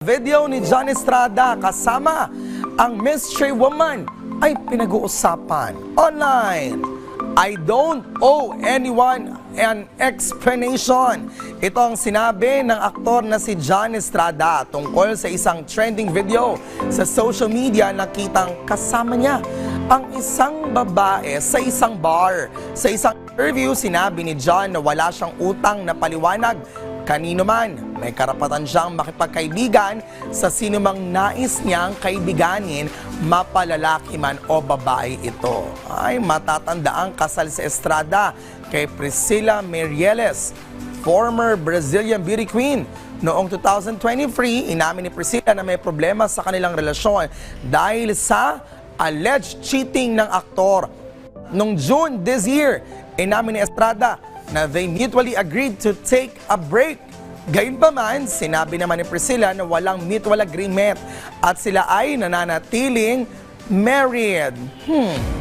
Video ni John Estrada kasama ang mystery woman ay pinag-uusapan online. I don't owe anyone an explanation. Ito ang sinabi ng aktor na si John Estrada tungkol sa isang trending video sa social media na kitang kasama niya ang isang babae sa isang bar. Sa isang interview, sinabi ni John na wala siyang utang na paliwanag Kanino man, may karapatan siyang makipagkaibigan sa sinumang nais niyang kaibiganin, mapalalaki man o babae ito. Ay matatanda ang kasal sa Estrada kay Priscilla Merieles, former Brazilian beauty queen. Noong 2023, inamin ni Priscilla na may problema sa kanilang relasyon dahil sa alleged cheating ng aktor. Noong June this year, inamin ni Estrada na they mutually agreed to take a break. Gayunpaman, sinabi naman ni Priscilla na walang mutual agreement at sila ay nananatiling married. Hmm,